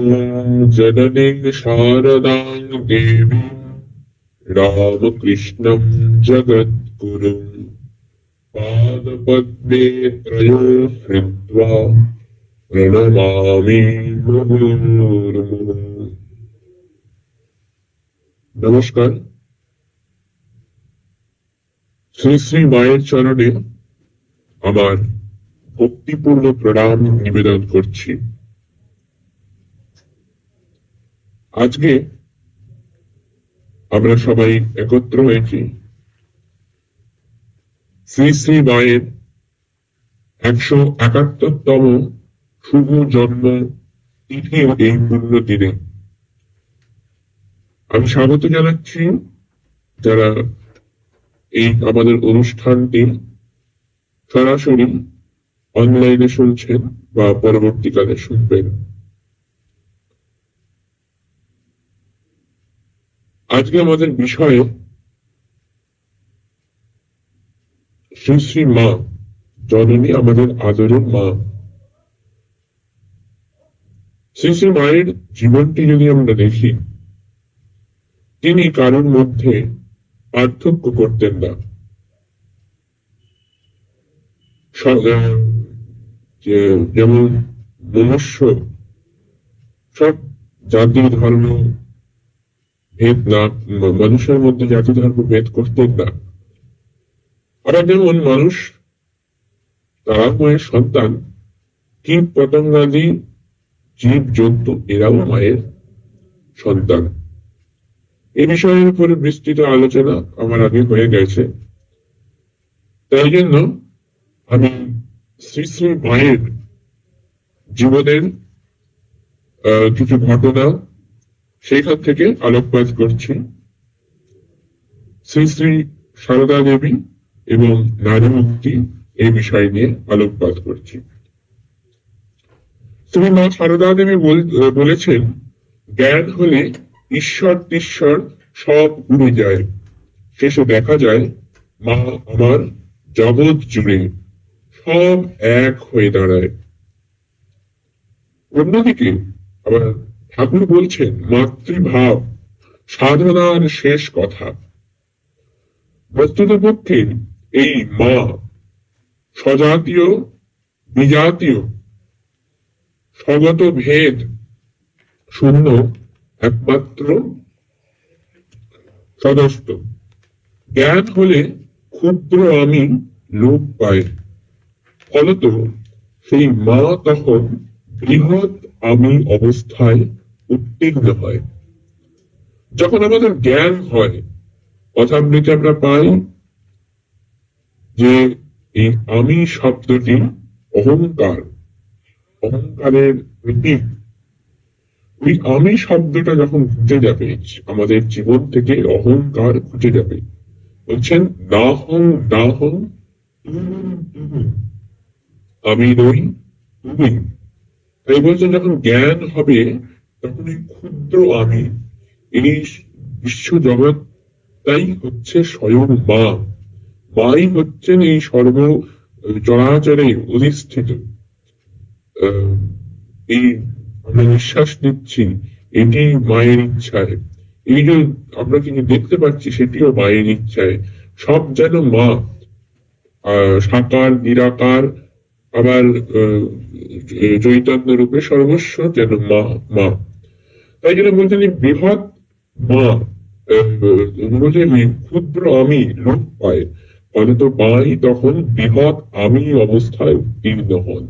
जननीं शारदां देवीं रामकृष्णं जगद्गुरुं पादपद्मे त्रयो हृत्वा प्रणमामि मुहुर्मुहुः নমস্কার শ্রী শ্রী মায়ের চরণে আমার ভক্তিপূর্ণ প্রণাম নিবেদন করছি আজকে আমরা সবাই একত্র হয়েছি। শ্রী শ্রী মায়ের একশো একাত্তরতম শুভ জন্ম তিথির এই পূর্ণ দিনে আমি স্বাগত জানাচ্ছি যারা এই আমাদের অনুষ্ঠানটি সরাসরি অনলাইনে শুনছেন বা পরবর্তীকালে শুনবেন। আজকে আমাদের বিষয়ে শ্রী শ্রী মা, জননী আমাদের আদরের মা। শ্রী শ্রী মায়ের জীবনটি যদি আমরা দেখি, তিনি কারোর মধ্যে পার্থক্য করতেন না। যেমন মনুষ্য, সব জাতি ধর্ম ভেদ না, মানুষের মধ্যে জাতি ধর্ম ভেদ করতেন না। আবার যেমন মানুষ তারা মায়ের সন্তান। কীট পতঙ্গাদি, জীব, জন্তু, এরাও মায়ের সন্তান। এ বিষয়ের উপরে বিস্তৃত আলোচনা আমার আগে হয়ে গেছে। তাই জন্য আমি শ্রী শ্রী মায়ের জীবনের কিছু ঘটনা সেখান থেকে আলোকপাত করছি। শ্রী শ্রী সারদা দেবী এবং নারী মুক্তি এই বিষয় নিয়ে আলোকপাত করছি। শ্রী মা সারদা দেবী বলেছেন, জ্ঞান হলে ঈশ্বর তিশ্বর সব উড়ে যায়। শেষে দেখা যায়, মা আমার জগৎ জুড়ে সব এক হয়ে দাঁড়ায়। অন্যদিকে আবার ঠাকুর বলছেন, মাতৃভাব, সাধনার শেষ কথা। বস্তুত পক্ষে এই মা, স্বজাতীয় বিজাতীয় স্বগত ভেদ শূন্য একমাত্র সদস্ত জ্ঞান হলে ক্ষুদ্র আমি লোপ পায় ফলত সেই মা তখন বৃহৎ আমি অবস্থায় উত্তীর্ণ হয়। যখন আমাদের জ্ঞান হয় কথামৃতে আমরা পাই যে এই আমি শব্দটি অহংকার। অহংকারের প্রতীক। ওই আমি শব্দটা যখন ঘুচে যাবে, আমাদের জীবন থেকে অহংকার ঘুচে যাবে। বলছেন না হং না হং। আমি নই তুমি তাই বলছেন, যখন জ্ঞান হবে তখন এই ক্ষুদ্র আমি এই বিশ্ব জগৎ তাই হচ্ছে স্বয়ং মা। মাই হচ্ছেন এই সর্ব চরাচরে অধিষ্ঠিত। এই আমরা নিঃশ্বাস নিচ্ছি, এটি মায়ের ইচ্ছায়। এই যে আমরা কিন্তু দেখতে পাচ্ছি, সেটিও মায়ের ইচ্ছায়। সব যেন মা। সাকার, নিরাকার, আবার চৈতন্য রূপে সর্বস্ব যেন মা মা। তাই জন্য বলছেন বৃহৎ বলছেন ক্ষুদ্র আমি লোপ পায় ফলত মাই তখন বৃহৎ আমি অবস্থায় উত্তীর্ণ হন।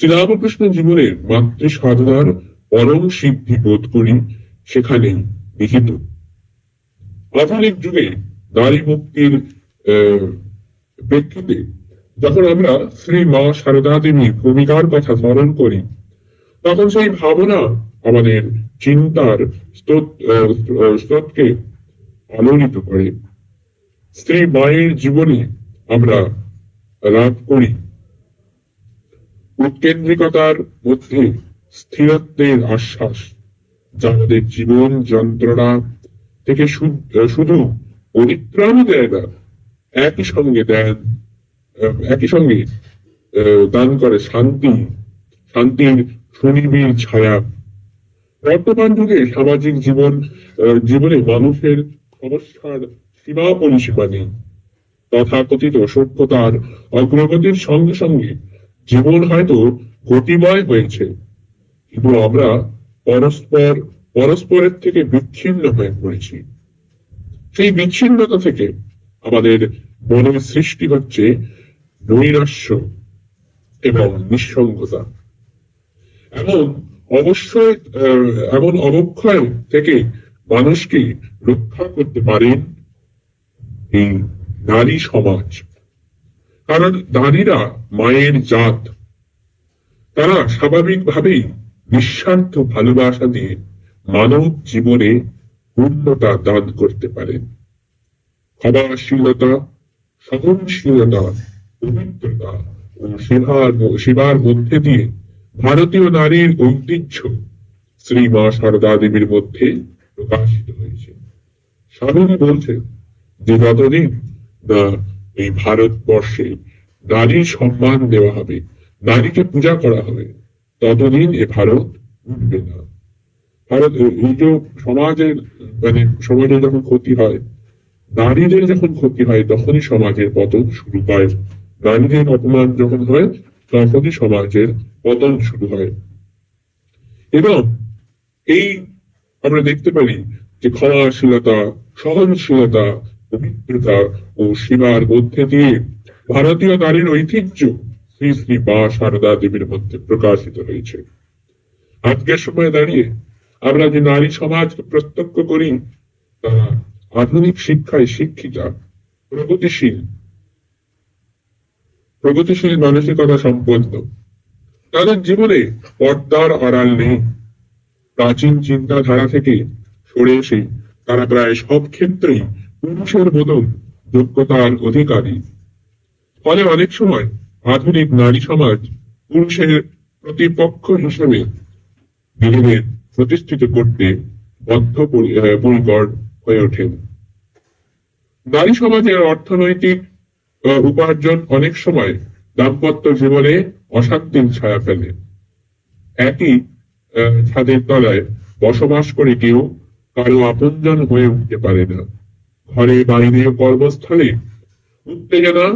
শ্রীরামকৃষ্ণ জীবনের মাতৃ সাধনার পরম সিদ্ধি বোধ করি সেখানে নিহিত আধুনিক যুগে নারী মুক্তির প্রেক্ষিতে যখন আমরা শ্রী মা সারদা দেবীর ভূমিকার কথা স্মরণ করি, তখন সেই ভাবনা আমাদের চিন্তার স্রোতকে আলোড়িত করে। স্ত্রী মায়ের জীবনে আমরা লাভ করি। উৎকেন্দ্রিকতার মধ্যে স্থিরত্বের আশ্বাস যা আমাদের জীবন যন্ত্রণা থেকে শুধু পরিত্রাণই দেয় না, একই সঙ্গে দেন একই সঙ্গে দান করে শান্তি, শান্তির সুনিবিড় ছায়া বর্তমান যুগে সামাজিক জীবন জীবনে মানুষের সমস্যার সীমা পরিসীমা নেই। তথাকথিত সভ্যতার অগ্রগতির সঙ্গে সঙ্গে জীবন হয়তো গতিময় হয়েছে, কিন্তু আমরা পরস্পর, পরস্পরের থেকে বিচ্ছিন্ন হয়ে পড়েছি। সেই বিচ্ছিন্নতা থেকে আমাদের মনের সৃষ্টি হচ্ছে নৈরাশ্য এবং নিঃসঙ্গতা। এমন অবশ্যই এমন অবক্ষয় থেকে মানুষকে রক্ষা করতে পারেন এই নারী সমাজ। কারণ নারীরা মায়ের জাত। তারা স্বাভাবিকভাবেই নিঃস্বার্থ ভালোবাসা দিয়ে মানব জীবনে পূর্ণতা দান করতে পারেন। ক্ষমাশীলতা, সহনশীলতা, পবিত্রতা ও সেবার সেবার মধ্যে দিয়ে ভারতীয় নারীর ঐতিহ্য শ্রী মা সারদা দেবীর মধ্যে প্রকাশিত হয়েছে। স্বামীজি বলছেন যে যতদিন না এই ভারতবর্ষে নারীর সম্মান দেওয়া হবে, নারীকে পূজা করা হবে, ততদিন এ ভারত উঠবে না। ভারত এই যে সমাজের মানে সমাজে যখন ক্ষতি হয়, নারীদের যখন ক্ষতি হয়, তখনই সমাজের পতন শুরু হয়। নারীদের অপমান যখন হয় তখনই সমাজের পতন শুরু হয়। এবং এই আমরা দেখতে পারি যে ক্ষমাশীলতা, সহনশীলতা, পবিত্রতা ও সেবার মধ্যে দিয়ে ভারতীয় নারীর ঐতিহ্য শ্রী শ্রী মা সারদা দেবীর মধ্যে প্রকাশিত হয়েছে। আজকের সময় দাঁড়িয়ে আমরা যে নারী সমাজকে প্রত্যক্ষ করি তারা আধুনিক শিক্ষায় শিক্ষিতা প্রগতিশীল প্রগতিশীল মানসিকতা সম্পন্ন। তাদের জীবনে পর্দার আড়াল নেই। প্রাচীন চিন্তাধারা থেকে সরে এসে তারা প্রায় সব ক্ষেত্রেই পুরুষের মতন যোগ্যতার অধিকারী। ফলে অনেক সময় আধুনিক নারী সমাজ পুরুষের প্রতিপক্ষ হিসেবে নিজেদের প্রতিষ্ঠিত করতে বদ্ধ বদ্ধপরিকর হয়ে ওঠেন নারী সমাজের অর্থনৈতিক উপার্জন অনেক সময় দাম্পত্য জীবনে অশান্তির ছায়া ফেলে। একই ছাদের তলায় বসবাস করে কেউ কারও আপনজন হয়ে উঠতে পারে না। ঘরে বাইরে কর্মস্থলে উত্তেজনা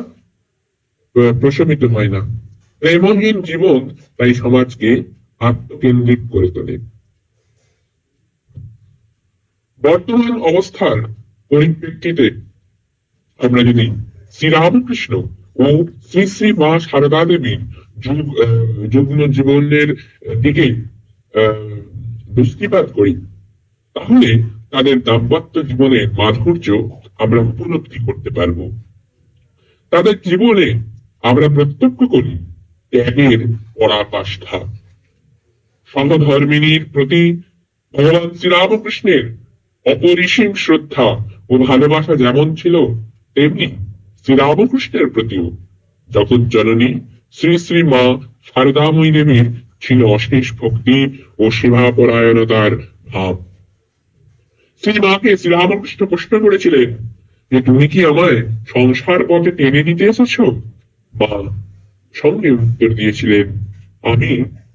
প্রশমিত হয় না। প্রেমহীন জীবন তাই সমাজকে আত্মকেন্দ্রিক করে তোলে। বর্তমান অবস্থার পরিপ্রেক্ষিতে আমরা যদি শ্রীরামকৃষ্ণ ও শ্রী শ্রী মা সারদা দেবীর যুগ্ম জীবনের দিকে দৃষ্টিপাত করি, তাহলে তাদের দাম্পত্য জীবনের মাধুর্য আমরা উপলব্ধি করতে পারব। তাদের জীবনে আমরা প্রত্যক্ষ করি ত্যাগের পরাকাষ্ঠা। সহধর্মিনীর প্রতি ভগবান শ্রীরামকৃষ্ণের অপরিসীম শ্রদ্ধা ও ভালোবাসা যেমন ছিল, তেমনি শ্রীরামকৃষ্ণের প্রতিও জগৎ জননী শ্রী শ্রী মা শারদাময়ী দেবীর ছিল অশেষ ভক্তি ও সেবাপরায়ণতার ভাব। শ্রী মাকে শ্রীরামকৃষ্ণ প্রশ্ন করেছিলেন যে, তুমি কি আমায় সংসার পথে টেনে নিতে এসেছ? মা সঙ্গে উত্তর দিয়েছিলেন, আমি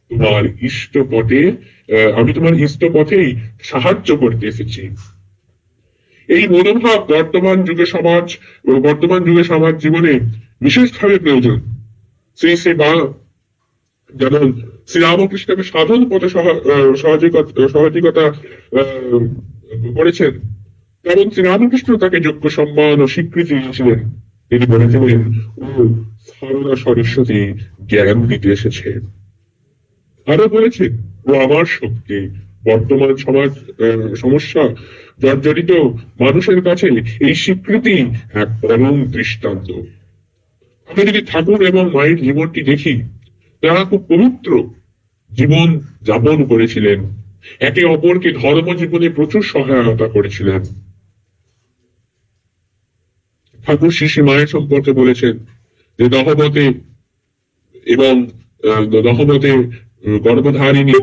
তোমার ইষ্ট পথে আমি তোমার ইষ্ট পথেই সাহায্য করতে এসেছি। এই মনোভাব বর্তমান যুগে সমাজ বর্তমান যুগে সমাজ জীবনে বিশেষভাবে প্রয়োজন। শ্রী শ্রী মা যেমন শ্রীরামকৃষ্ণকে সাধন পথে সহ- আহ, সহযোগিতা সহযোগিতা আহ, করেছেন তেমন শ্রীরামকৃষ্ণ তাকে যোগ্য সম্মান ও স্বীকৃতি দিয়েছিলেন। তিনি বলেছিলেন ও সারদা সরস্বতী জ্ঞান দিতে এসেছে। আরও বলেছেন ও আমার শক্তি বর্তমান সমাজ সমস্যা জর্জরিত মানুষের কাছে এই স্বীকৃতি এক পরম দৃষ্টান্ত। আমরা যদি ঠাকুর এবং মায়ের জীবনটি দেখি, তারা খুব পবিত্র জীবন যাপন করেছিলেন। একে অপরকে ধর্ম জীবনে প্রচুর সহায়তা করেছিলেন। ঠাকুর শিশি মায়ের সম্পর্কে বলেছেন যে দহমতে এবং দহমতে গর্ভধারিণী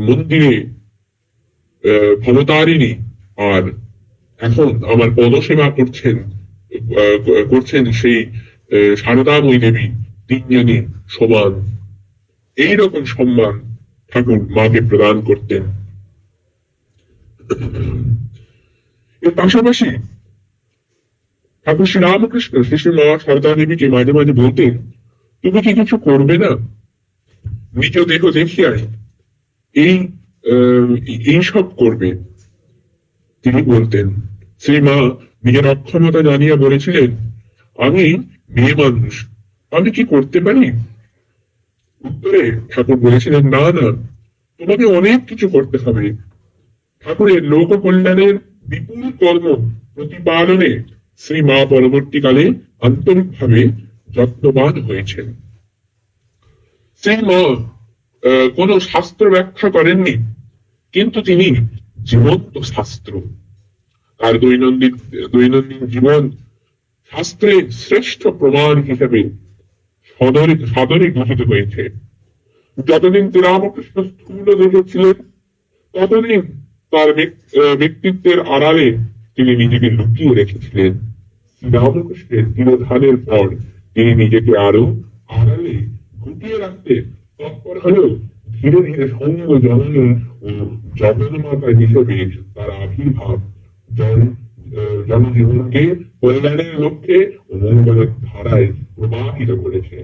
মন্দিরে ভবতারিণী আর এখন আমার পদসেবা করছেন করছেন সেই আহ, সারদাময়ী দেবী তিনজনই সমান। এইরকম সম্মান ঠাকুর মাকে প্রদান করতেন। এর পাশাপাশি ঠাকুর শ্রী রামকৃষ্ণ শ্রী মা সারদা দেবীকে মাঝে মাঝে বলতেন তুমি কি কিছু করবে না? নিজ দেহ দেখিয়াই এই আহ, এই সব করবে তিনি বলতেন। শ্রী মা নিজের অক্ষমতা জানিয়া বলেছিলেন আমি মেয়ে মানুষ আমি কি করতে পারি? উত্তরে ঠাকুর বলেছিলেন না না তোমাকে অনেক কিছু করতে হবে। ঠাকুরের লোক কল্যাণের বিপুল কর্ম প্রতিপালনে শ্রী মা পরবর্তীকালে আন্তরিকভাবে যত্নবান হয়েছেন। শ্রী মা কোনো শাস্ত্র ব্যাখ্যা করেননি, কিন্তু তিনি জীবন্ত শাস্ত্র। তার দৈনন্দিন দৈনন্দিন জীবন শাস্ত্রে শ্রেষ্ঠ প্রমাণ হিসেবে সদরে সদরে গঠিত হয়েছে। যতদিন শ্রীরামকৃষ্ণ স্থূল দেহে ছিলেন, ততদিন তার ব্যক্তিত্বের আড়ালে তিনি নিজেকে লুকিয়ে রেখেছিলেন। রামকৃষ্ণের তিরোধানের পর তিনি নিজেকে আরও আড়ালে গুটিয়ে রাখতে ধীরে ধীরে জননী ও হিসেবে তার আবির্ভাব জন জনজীবনকে কল্যাণের লক্ষ্যে মঙ্গলের ধারায় প্রবাহিত করেছে।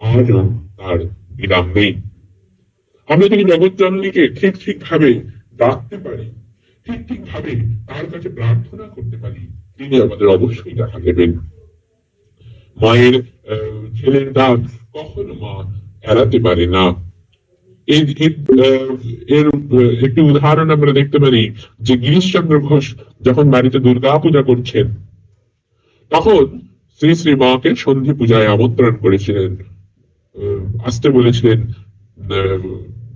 আজও তার বিরাম নেই। আমরা যদি জগৎ জননীকে ঠিক ঠিক ভাবে ডাকতে পারি, ঠিক ঠিক ভাবে তার কাছে প্রার্থনা করতে পারি, তিনি আমাদের অবশ্যই দেখা দেবেন। মায়ের ছেলের ডাক কখনো মা এড়াতে পারে না। এর একটি উদাহরণ আমরা দেখতে পারি যে গিরিশচন্দ্র ঘোষ যখন বাড়িতে দুর্গা পূজা করছেন, তখন শ্রী শ্রী মাকে সন্ধি পূজায় আমন্ত্রণ করেছিলেন। আসতে বলেছিলেন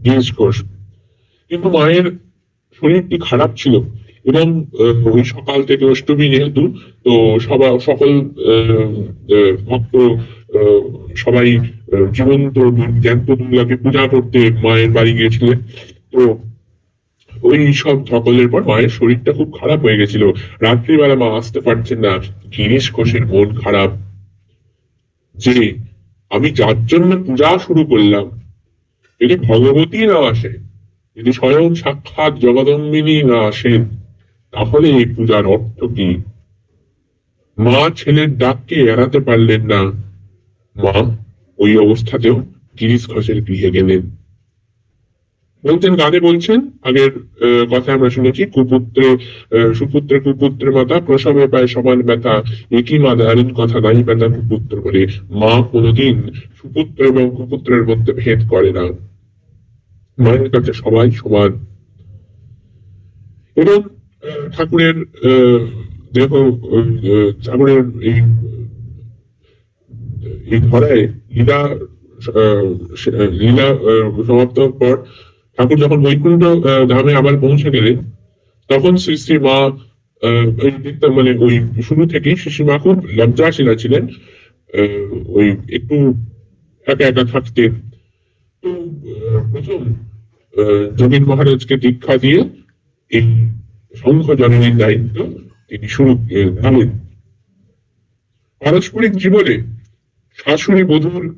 গিরিশ ঘোষ। কিন্তু মায়ের শরীরটি খারাপ ছিল। এবং ওই সকাল থেকে অষ্টমী যেহেতু, তো সবাই সকল ভক্ত সবাই জীবন্ত জ্যান্ত দুর্গাকে পূজা করতে মায়ের বাড়ি গিয়েছিলেন তো ওই সব ধকলের পর মায়ের শরীরটা খুব খারাপ হয়ে গেছিল। রাত্রিবেলা মা আসতে পারছেন না। গিরিশ ঘোষের মন খারাপ। যে, আমি যার জন্য পূজা শুরু করলাম যদি ভগবতী না আসে যদি স্বয়ং সাক্ষাৎ জগদম্বিনী না আসেন তাহলে এই পূজার অর্থ কি? মা ছেলের ডাককে এড়াতে পারলেন না। মা ওই অবস্থাতেও গিরিশ ঘোষের গৃহে গেলেন। বলতেন গানে বলছেন? আগের কথা আমরা শুনেছি, কুপুত্রে সুপুত্রে কুপুত্রের মাতা, প্রসবে পায় সমান ব্যথা, একই মা দারুণ কথা নাই ব্যথা, কুপুত্র বলে। মা কোনোদিন সুপুত্র এবং কুপুত্রের মধ্যে ভেদ করে না। মায়ের কাছে সবাই সমান। এবং ঠাকুরের দেহ ঠাকুরের এই ধরায় লীলা লীলা সমাপ্ত পর ঠাকুর যখন বৈকুণ্ঠ ধামে আবার পৌঁছে গেলেন, তখন শ্রী শ্রী মা মানে ওই শুরু থেকেই শ্রী মা খুব লজ্জাশীলা ছিলেন ওই একটু একা একা থাকতেন তো প্রথম যোগীন মহারাজকে দীক্ষা দিয়ে এই সংঘ জননীর দায়িত্ব তিনি শুরু আহ, পারস্পরিক জীবনে শাশুড়ি বধূর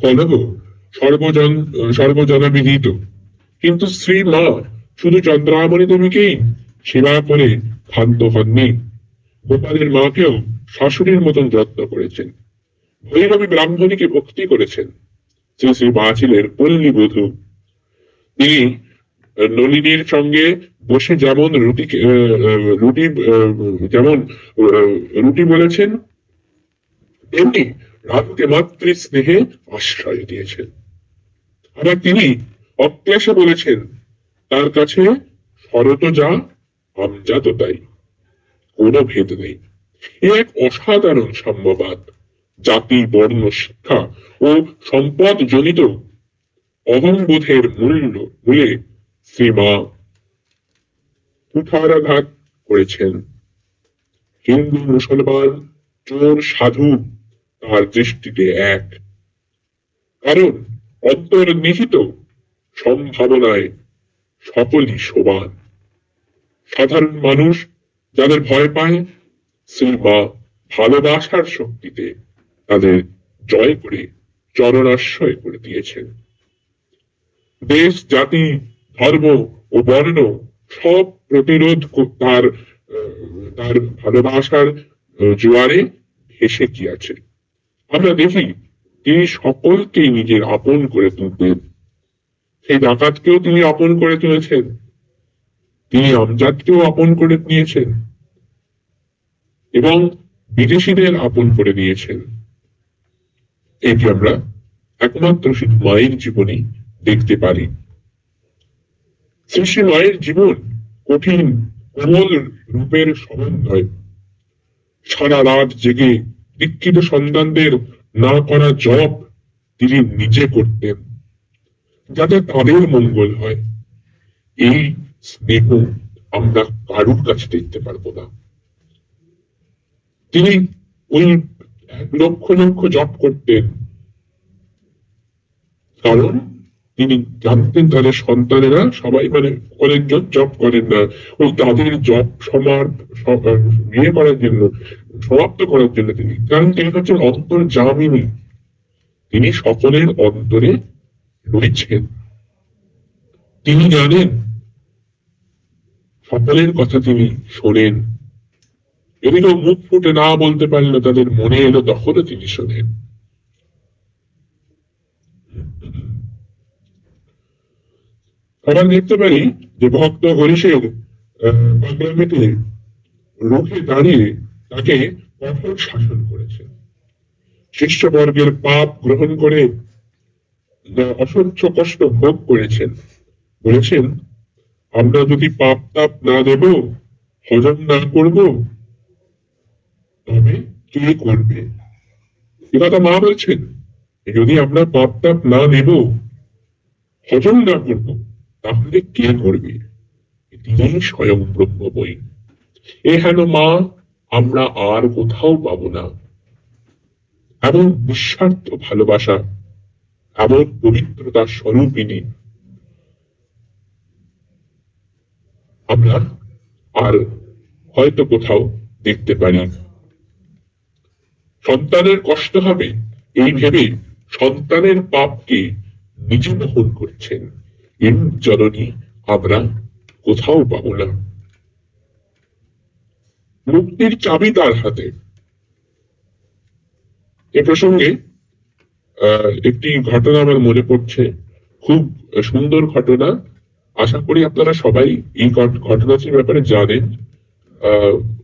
কলহ সর্বজন সর্বজনা সর্বজনবিদিত কিন্তু শ্রী মা শুধু চন্দ্রামণি দেবীকেই সেবা করে ক্ষান্ত হননি। গোপালের মাকেও শাশুড়ির মতন যত্ন করেছেন। ভৈরবী ব্রাহ্মণীকে ভক্তি করেছেন। শ্রী শ্রী মা ছিলেন পল্লী বধূ। তিনি নলিনীর সঙ্গে বসে যেমন রুটি রুটি যেমন রুটি বলেছেন, তেমনি রাতকে মাতৃ স্নেহে আশ্রয় দিয়েছেন। আবার তিনি অক্লেশে বলেছেন, তার কাছে শরত যা আমজাত তাই। কোনো ভেদ নেই। এ এক অসাধারণ সাম্যবাদ জাতি, বর্ণ, শিক্ষা ও সম্পদ জনিত অহংবোধের মূল্য, মূলে শ্রীমা কুঠারাঘাত করেছেন। হিন্দু মুসলমান চোর সাধু তার দৃষ্টিতে এক। কারণ অন্তর্নিহিত সম্ভাবনায় সকলই সমান। সাধারণ মানুষ যাদের ভয় পায় শ্রী মা ভালোবাসার শক্তিতে তাদের জয় করে, চরণাশ্রয় করে দিয়েছেন। দেশ, জাতি ধর্ম ও বর্ণ সব প্রতিরোধ তার তার ভালোবাসার জোয়ারে ভেসে গিয়েছে আমরা দেখি তিনি সকলকেই নিজের আপন করে তুলতেন সেই ডাকাতকেও তিনি আপন করে তুলেছেন। তিনি আমজাদকেও আপন করে নিয়েছেন। এবং বিদেশিদের আপন করে নিয়েছেন। এটি আমরা একমাত্র শুধু মায়ের জীবনে দেখতে পারি। শ্রী শ্রী মায়ের জীবন কঠিন, কোমল রূপের সমন্বয়। সারা রাত জেগে দীক্ষিত সন্তানদের না করা জব তিনি নিজে করতেন, যাতে তাদের মঙ্গল হয়। এই স্নেহ আমরা কারুর কাছে দেখতে পারব না। তিনি ওই লক্ষ লক্ষ জপ করতেন। কারণ তিনি জানতেন তাদের সন্তানেরা সবাই মানে অনেকজন জব করেন না। ওই তাদের জব সমার ইয়ে করার জন্য, সমাপ্ত করার জন্য তিনি কারণ তিনি হচ্ছেন অন্তর জামিনী তিনি সকলের অন্তরে রয়েছেন। তিনি জানেন, সকলের কথা তিনি শোনেন। যদি কেউ মুখ ফুটে না বলতে পারল, তাদের মনে এলো, তখনও তিনি শোনেন। আমরা দেখতে পারি যে ভক্ত হরিষের আহ, পাগলামিতে রুখে দাঁড়িয়ে তাকে কঠোর শাসন করেছেন শিষ্যবর্গের পাপ গ্রহণ করে অসহ্য কষ্ট ভোগ করেছেন বলেছেন আমরা যদি পাপ তাপ না দেব হজম না করব তবে কে করবে? এ কথা মা বলছেন যদি আমরা পাপ তাপ না নেব হজম না করব তাহলে কে করবে তিনি স্বয়ং ব্রহ্ম বই। এ হেন মা, আমরা আর কোথাও পাব না। এমন নিঃস্বার্থ ভালোবাসা, এমন পবিত্রতার স্বরূপিনী আমরা আর হয়তো কোথাও দেখতে পারি সন্তানের কষ্ট হবে, এই ভেবে সন্তানের পাপকে নিজে বহন করছেন। এর জননী, আমরা কোথাও পাবো না। মুক্তির চাবি তার হাতে। এ প্রসঙ্গে একটি ঘটনা আমার মনে পড়ছে। খুব সুন্দর ঘটনা। আশা করি আপনারা সবাই এই ঘটনাটির ব্যাপারে জানেন।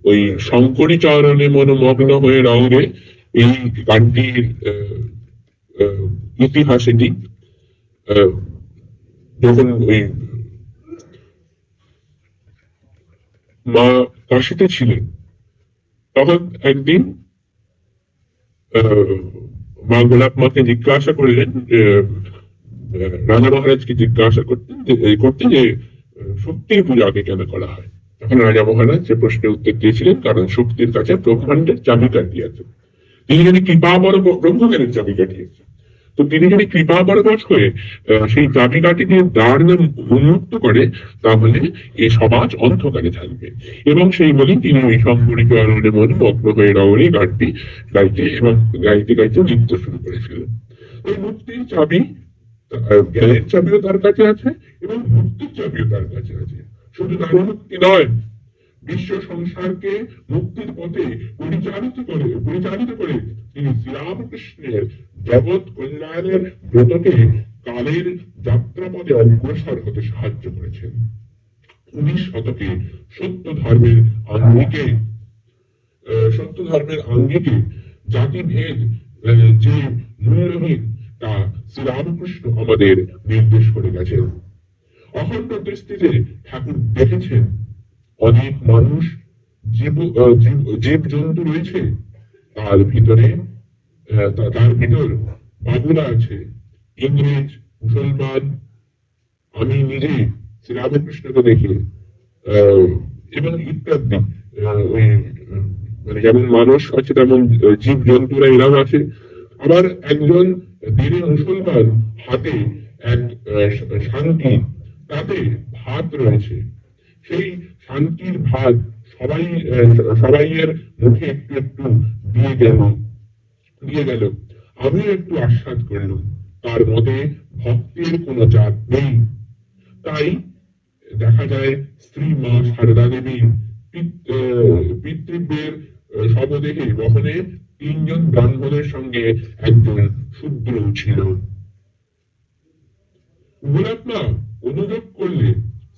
ওই শঙ্করী চরণে মনোমগ্ন হয়ে রঙে এই গানটির ইতিহাস এটি। যখন ওই মা কাশিতে ছিলেন। তখন একদিন মা গোলাপ মাকে জিজ্ঞাসা করলেন রাজা মহারাজকে জিজ্ঞাসা করতেন করতেন যে শক্তির পূজা আগে কেন করা হয়? তখন রাজা মহারাজ যে প্রশ্নের উত্তর দিয়েছিলেন, কারণ শক্তির কাছে ব্রহ্মাণ্ডের চাবিকাঠি আছে তিনি যদি কৃপা বড় ব্রহ্মজ্ঞানের চাবিকাঠি আছে তো তিনি যদি কৃপা বরবাস হয়ে সেই চাবিকাঠি দিয়ে দ্বার না উন্মুক্ত করে, তাহলে এই সমাজ অন্ধকারে থাকবে। এবং সেই বলি তিনি ওই সংগঠিত আনন্দে মনে মগ্ন হয়ে রওরে গানটি গাইতে এবং গাইতে গাইতে নৃত্য শুরু মুক্তির চাবি জ্ঞানের চাবিও তার কাছে আছে এবং মুক্তির চাবিও তার কাছে আছে। শুধু তার মুক্তি নয়, বিশ্ব সংসারকে মুক্তির পথে পরিচালিত করে পরিচালিত করে তিনি শ্রীরামকৃষ্ণের জগৎ কল্যাণের ব্রতকে কালের যাত্রাপথে অগ্রসর হতে সাহায্য করেছেন। উনিশ শতকে সত্য ধর্মের আঙ্গিকে সত্য ধর্মের আঙ্গিকে জাতিভেদ যে মূল্যহীন তা শ্রীরামকৃষ্ণ আমাদের নির্দেশ করে গেছেন। অখণ্ড দৃষ্টিতে ঠাকুর দেখেছেন। অনেক মানুষ জীব জীব- জন্তু রয়েছে। তার ভিতরে তার ভিতর বাবুরা আছে। ইংরেজ, মুসলমান, আমি নিজে শ্রীরামকৃষ্ণকে দেখি। এবং ইত্যাদি। মানে যেমন মানুষ আছে, তেমন জীব জন্তুরা এরাও আছে। আবার একজন দিনে মুসলমান হাতে এক শান্তি, তাতে ভাত রয়েছে। সেই শান্তির ভাত সবাই সবাইয়ের মুখে একটু একটু দিয়ে গেল। দিয়ে গেল। আমি একটু আস্বাদ করলাম তার মতে ভক্তের কোনো জাত নেই। তাই দেখা যায় স্ত্রী মা সারদা আহ, পিতৃব্যের শবদেহে বহনে তিনজন ব্রাহ্মণের সঙ্গে একজন শূদ্র ছিল। গোলাপমা অনুযোগ করলে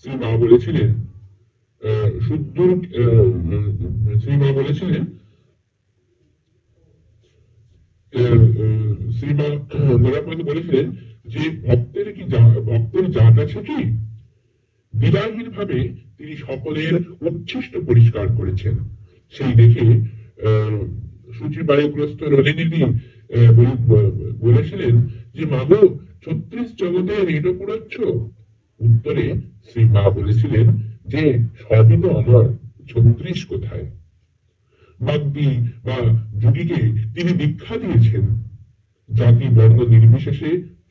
শ্রী মা বলেছিলেন শূদ্র শ্রী মা বলেছিলেন শ্রীমা গোলাপমাকে বলেছিলেন যে ভক্তের কি ভক্তের জাত আছে কি? ভাবে তিনি সকলের উচ্ছিষ্ট পরিষ্কার করেছেন। সেই দেখে বলেছিলেন যে, মাগো, ছত্রিশ জগতের এটো পুরোচ্ছ উত্তরে শ্রী মা বলেছিলেন যে, সবই তো আমার, ছত্রিশ কোথায়? বাগদি বা যুগীকে তিনি দীক্ষা দিয়েছেন, জাতি বর্ণ নির্বিশেষে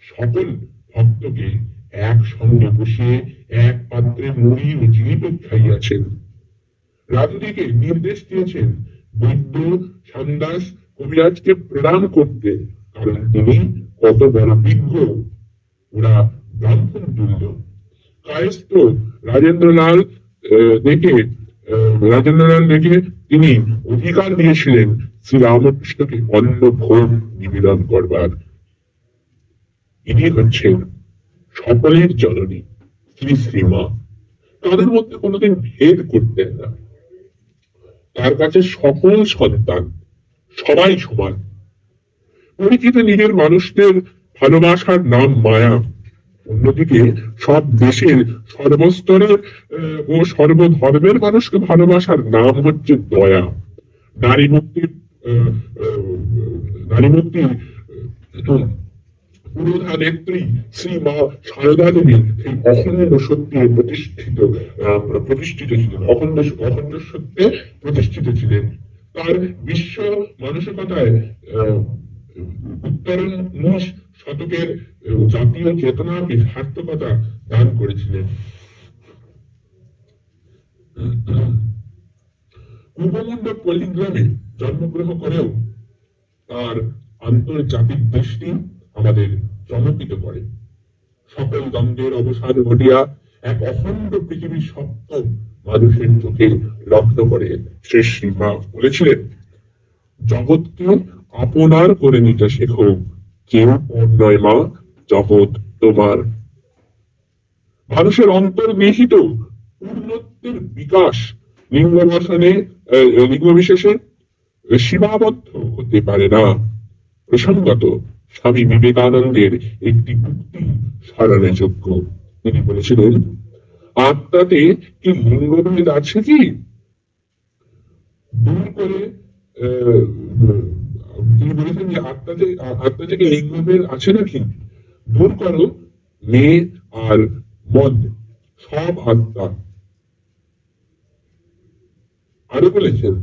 সকল ভক্তকে একসঙ্গে বসিয়ে এক পাত্রে মুড়ি ও জিলিপি খাইয়াছেন। রাজুদিকে নির্দেশ দিয়েছেন, বৈদ্য, সন্দাস, কবিরাজকে প্রণাম করতে। কারণ তিনি কত বড় বিজ্ঞ, ওরা ব্রাহ্মণ তুল্য। কায়স্থ রাজেন্দ্রলাল দেখে রাজেন্দ্রলাল দেখে তিনি অধিকার দিয়েছিলেন শ্রী রামকৃষ্ণকে অন্ন ভোগ নিবেদন করবার। ইনি হচ্ছেন সকলের জননী শ্রী শ্রীমা তাদের মধ্যে কোনোদিন ভেদ করতেন না। তার কাছে সকল সন্তান, সবাই সমান। পরিচিত নিজের মানুষদের ভালোবাসার নাম মায়া অন্যদিকে সব দেশের সর্বস্তরের ও সর্বধর্মের মানুষকে ভালোবাসার নাম হচ্ছে দয়া। নারী মুক্তির নারী মুক্তির পুরোধা নেত্রী শ্রী মা সারদা দেবী সেই অখণ্ড সত্যে প্রতিষ্ঠিত প্রতিষ্ঠিত ছিলেন। অখণ্ড অখণ্ড সত্যে প্রতিষ্ঠিত ছিলেন। তার বিশ্ব মানসিকতায় উত্তরণ শতকের জাতীয় চেতনাকে সার্থকতা দান করেছিলেন। পল্লীগ্রামে জন্মগ্রহণ করেও তার আন্তর্জাতিক দৃষ্টি আমাদের চমকিত করে। সকল দ্বন্দ্বের অবসান ঘটিয়া এক অখণ্ড পৃথিবীর সত্য মানুষের চোখে লগ্ন করে শ্রী শ্রীমা বলেছিলেন, জগৎকে আপনার করে নিতে শেখো। কেউ নয় মা জগৎ তোমার। মানুষের অন্তর্নিহিত পূর্ণত্বের বিকাশ লিঙ্গ বসনে লিঙ্গ বিশেষে সীমাবদ্ধ হতে পারে না। প্রসঙ্গত, স্বামী বিবেকানন্দের একটি উক্তি স্মরণে যোগ্য। তিনি বলেছিলেন, আত্মাতে কি লিঙ্গভেদ আছে কি? দূর করে তিনি বলেছেন যে আত্মাতে আত্মা থেকে লিঙ্গভেদ আছে নাকি? দূর করো মেয়ে আর মদ, সব আত্মা। আরও বলেছেন,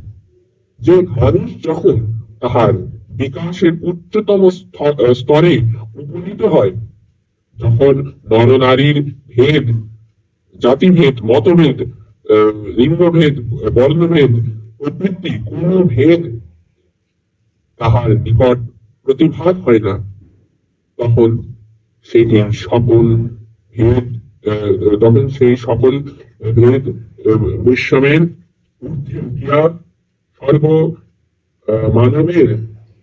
যে মানুষ যখন তাহার বিকাশের উচ্চতম স্তরে উপনীত হয় যখন নরনারীর ভেদ, জাতিভেদ, মতভেদ লিঙ্গভেদ, বর্ণভেদ প্রবৃত্তি কোন ভেদ তাহার নিকট প্রতিভাত হয় না। তখন সেই সকল ভেদ তখন সেই সকল ভেদ আহ, ঊর্ধ্বে উঠিয়া সর্ব মানবের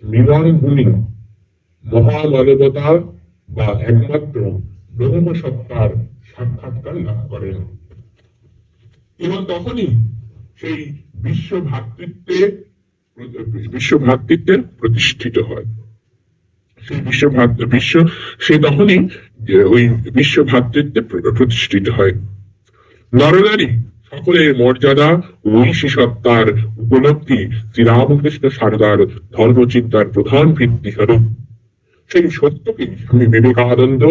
মিলন ভূমি মহামানবতা বা একমাত্র ব্রহ্ম সত্তার সাক্ষাৎকার লাভ করেন। এবং তখনই সেই বিশ্ব ভ্রাতৃত্বে বিশ্ব ভ্রাতৃত্বের প্রতিষ্ঠিত হয়। সেই বিশ্ব বিশ্ব সে তখনই ওই বিশ্ব ভ্রাতৃত্বে প্রতিষ্ঠিত হয়। নরনারী সকলের মর্যাদা ঐশী সত্তার উপলব্ধি শ্রীরামকৃষ্ণ সারদার ধর্মচিন্তার প্রধান ভিত্তি স্বরূপ সেই সত্যকে স্বামী বিবেকানন্দ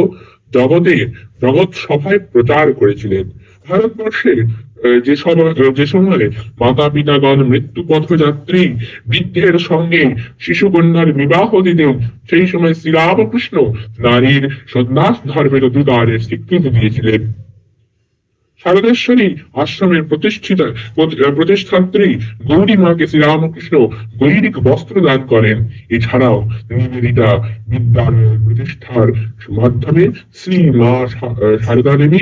জগতে জগৎ সভায় প্রচার করেছিলেন। ভারতবর্ষে আহ, যে সময় যে সময় মাতা পিতাগণ মৃত্যু পথযাত্রী বৃদ্ধের সঙ্গে শিশু কন্যার বিবাহ দিতেন সেই সময় শ্রীরামকৃষ্ণ নারীর সন্ন্যাস ধর্মের অধিকারের স্বীকৃতি দিয়েছিলেন। শারদেশ্বরী আশ্রমের প্রতিষ্ঠিতা প্রতি- প্রতিষ্ঠাত্রী গৌরী মাকে শ্রীরামকৃষ্ণ গৈরিক বস্ত্র দান করেন। এছাড়াও নিবেদিতা বিদ্যালয়ের প্রতিষ্ঠার মাধ্যমে শ্রী মা সারদা দেবী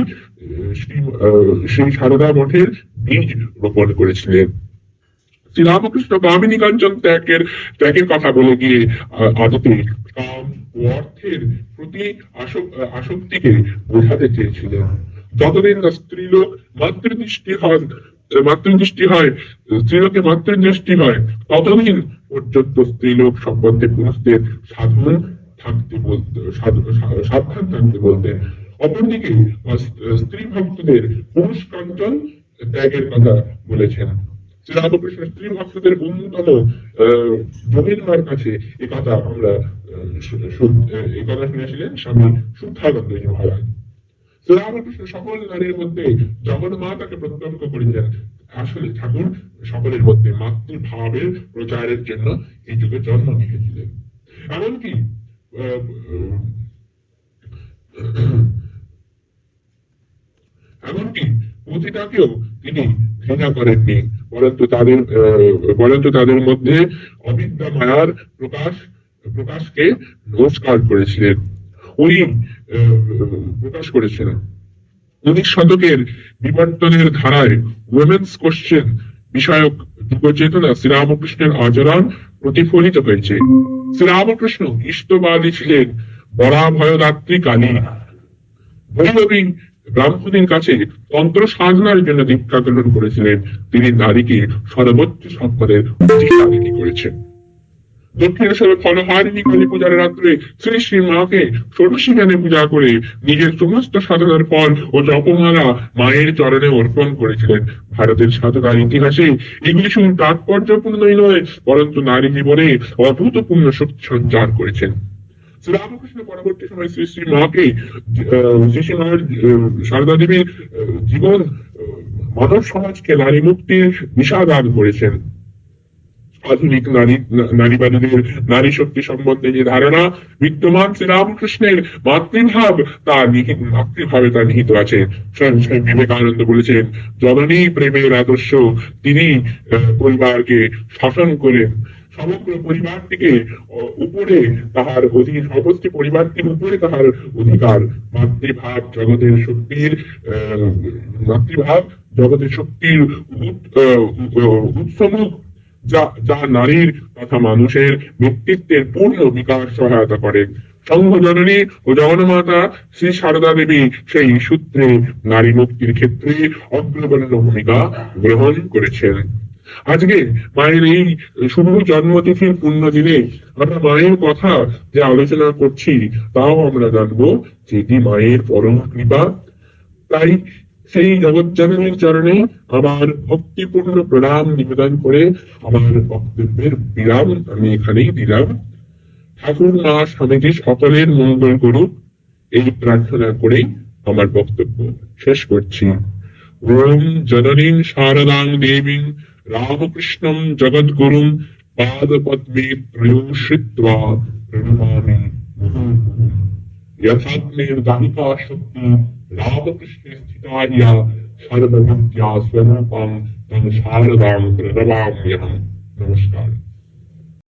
সেই সারদা মঠের বীজ রোপণ করেছিলেন। শ্রীরামকৃষ্ণ কামিনী কাঞ্চন ত্যাগের ত্যাগের কথা বলে গিয়ে আদতে কাম ও অর্থের প্রতি আসক্তিকে বোঝাতে চেয়েছিলেন। যতদিন না স্ত্রীলোক মাতৃদৃষ্টি হয় মাতৃদৃষ্টি হয় স্ত্রীলোকে মাতৃদৃষ্টি হয়, ততদিন পর্যন্ত স্ত্রীলোক সম্বন্ধে পুরুষদের সাধন থাকতে বলতে সাবধান থাকতে বলতেন। অপরদিকে স্ত্রী ভক্তদের পুরুষ কাঞ্চন ত্যাগের কথা বলেছেন। স্ত্রী ভক্তদের অন্যতম কাছে আমরা শুনেছিলেন স্বামী মহারাজ। সকল নারীর মধ্যে জগন্মাতাকে প্রত্যক্ষ করেছেন। আসলে ঠাকুর সকলের মধ্যে মাতৃভাবের প্রচারের জন্য এই যুগে জন্ম নিয়েছিলেন। এমনকি তিনি ঘৃণা করেননি। তাদের তাদের মধ্যে অবিদ্যা মায়ার প্রকাশ, প্রকাশকে নমস্কার করেছিলেন। উনি প্রকাশ করেছিলেন। উনিশ শতকের বিবর্তনের ধারায় উইমেন্স কোশ্চেন বিষয়ক যুগচেতনা শ্রীরামকৃষ্ণের আচরণ প্রতিফলিত হয়েছে। শ্রীরামকৃষ্ণ ইষ্টবাদী ছিলেন বরাভয়দাত্রী কালী। ভৈরবী ব্রাহ্মণের কাছে তন্ত্র সাধনার জন্য দীক্ষা গ্রহণ করেছিলেন। তিনি নারীকে সর্বোচ্চ সম্পদের অধিকারিণী করেছেন। দক্ষিণেশ্বরে ফলহারিণী কালী পূজার রাত্রে শ্রী শ্রী মাকে ষোড়শী জ্ঞানে পূজা করে নিজের সমস্ত সাধনার ফল ও জপমালা মায়ের চরণে অর্পণ করেছিলেন। ভারতের সাধনার ইতিহাসে এগুলি শুধু তাৎপর্যপূর্ণই নয় পরন্তু নারী জীবনে অভূতপূর্ণ শক্তি সঞ্চার করেছেন। শ্রীরামকৃষ্ণ পরবর্তী সময় শ্রী শ্রী মাকে শ্রী শ্রী মায়ের সারদা দেবীর জীবন মানব সমাজকে নারী মুক্তির দিশা দান করেছেন। আধুনিক নারী নারীবাদীদের, নারী শক্তি সম্বন্ধে যে ধারণা, বিদ্যমান শ্রীরামকৃষ্ণের মাতৃভাব, তা মাতৃভাবে তা নিহিত আছে। স্বয়ং বিবেকানন্দ বলেছেন জননী প্রেমের আদর্শ তিনি পরিবারকে শাসন করেন সমগ্র পরিবারটিকে উপরে তাহার অধীন, সমস্ত পরিবারটির উপরে তাহার অধিকার। মাতৃভাব জগতের শক্তির মাতৃভাব জগতের শক্তির উৎসমুখ। যা যা নারীর তথা মানুষের ব্যক্তিত্বের পূর্ণ বিকাশ সহায়তা করে। সংঘ জননী ও জগন্মাতা শ্রী সারদা দেবী সেই সূত্রে নারী মুক্তির ক্ষেত্রে অগ্রগণ্য ভূমিকা গ্রহণ করেছেন। আজকে মায়ের এই শুভ জন্মতিথির পূর্ণ দিনে আমরা মায়ের কথা যে আলোচনা করছি, তাও আমরা জানব যে এটি মায়ের পরম কৃপা। তাই সেই জগজ্জননীর চরণে আমার ভক্তিপূর্ণ প্রণাম নিবেদন করে আমার বক্তব্যের বিরাম আমি এখানেই দিলাম। ঠাকুর মা স্বামীজি সকলের মঙ্গল করুক। এই প্রার্থনা করেই আমার বক্তব্য শেষ করছি। ওম জননীং শারদাং দেবীং रामकृष्णं जगद्गुरुं पादपद्मे प्रयोषित्वा प्रणमामि यथाग्निर्दानिका शक्ति रामकृष्णे स्थिता या सर्वविद्या स्वरूपं तं शारदां प्रणमाम्यहं नमस्कारः